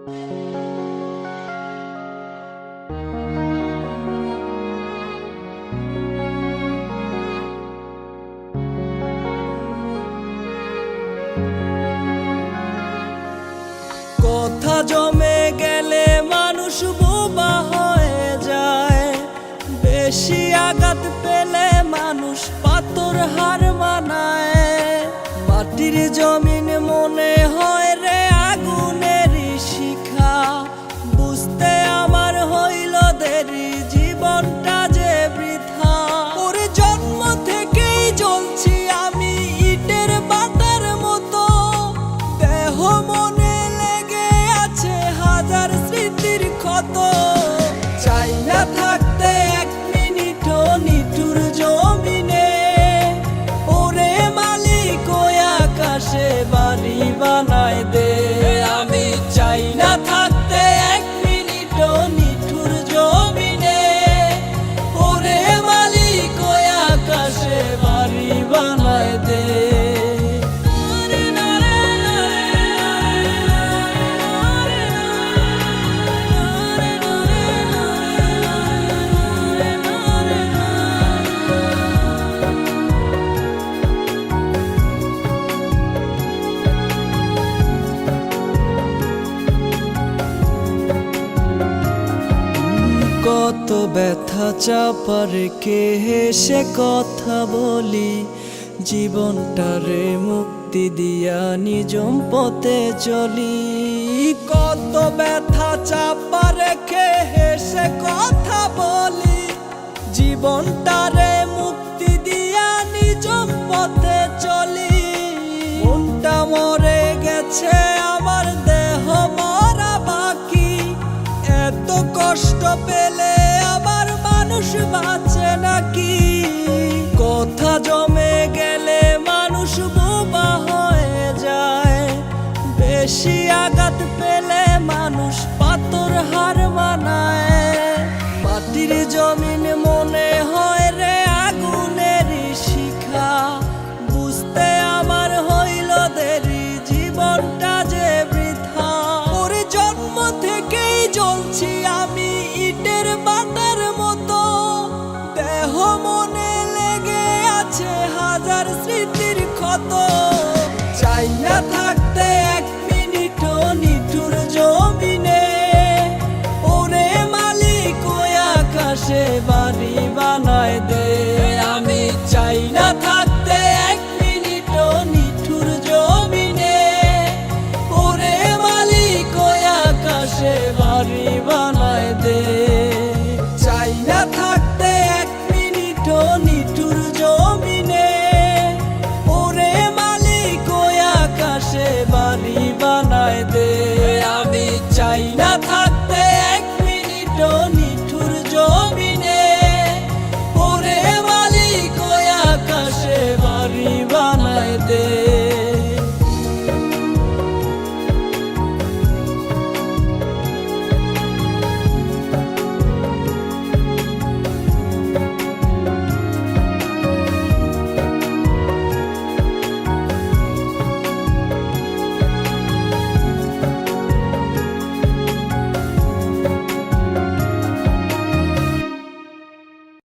কথা জমে গেলে মানুষ বোবা হয়ে যায়। বেশি আঘাত পেলে মানুষ পাথর হার মানায়। মাটির জমিন মনে হয় কত ব্যথা চাপার রেখে হেসে কথা বলি। জীবনটারে মুক্তি দিয়া নিজম পথে চলি। কত ব্যথা চাপার কে হেসে কথা বলি। জীবনটারে মুক্তি দিয়া নিজম পথে চলি। মনটা মরে গেছে আঘাত পেলে মানুষ পাতর হার মানায়। মাটির জমিন নিঠুর জমি।